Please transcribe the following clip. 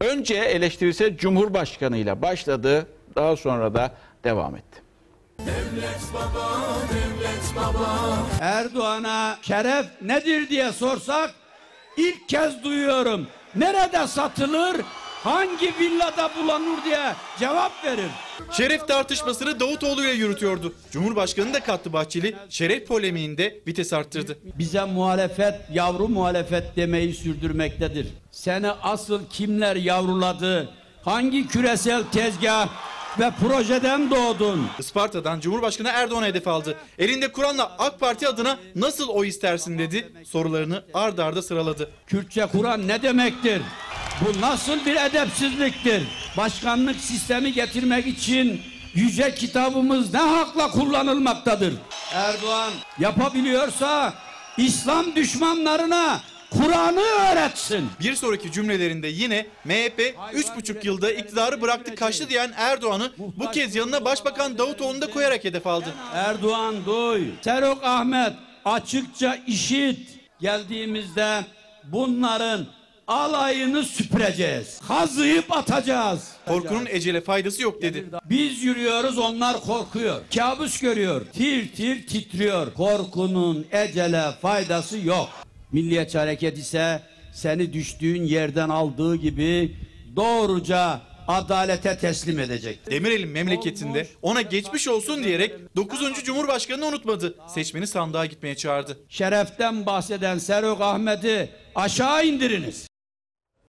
Önce eleştirisi Cumhurbaşkanı ile başladı. Daha sonra da devam etti. Erdoğan'a şeref nedir diye sorsak ilk kez duyuyorum. Nerede satılır, hangi villada bulanır diye cevap verir. Şeref tartışmasını Davutoğlu ile yürütüyordu. Cumhurbaşkanı da kattı Bahçeli, şeref polemiğinde vites arttırdı. Bize muhalefet, yavru muhalefet demeyi sürdürmektedir. Seni asıl kimler yavruladı, hangi küresel tezgah ve projeden doğdun? Isparta'dan Cumhurbaşkanı Erdoğan'a hedef aldı. Elinde Kur'an'la AK Parti adına nasıl oy istersin dedi. Sorularını ard arda sıraladı. Kürtçe Kur'an ne demektir? Bu nasıl bir edepsizliktir? Başkanlık sistemi getirmek için yüce kitabımız ne hakla kullanılmaktadır? Erdoğan yapabiliyorsa İslam düşmanlarına Kur'an'ı öğretsin. Bir sonraki cümlelerinde yine MHP 3,5 yılda iktidarı bıraktı kaçtı diyen Erdoğan'ı bu kez yanına Başbakan Davutoğlu'nu da koyarak hedef aldı. Erdoğan duy. Serok Ahmet açıkça işit. Geldiğimizde bunların alayını süpüreceğiz. Kazıyıp atacağız. Korkunun ecele faydası yok dedi. Biz yürüyoruz onlar korkuyor. Kabus görüyor. Tir tir titriyor. Korkunun ecele faydası yok. Milliyetçi Hareket ise seni düştüğün yerden aldığı gibi doğruca adalete teslim edecek. Demirel'in memleketinde ona geçmiş olsun diyerek 9. Cumhurbaşkanını unutmadı. Seçmeni sandığa gitmeye çağırdı. Şereften bahseden Serok Ahmet'i aşağı indiriniz.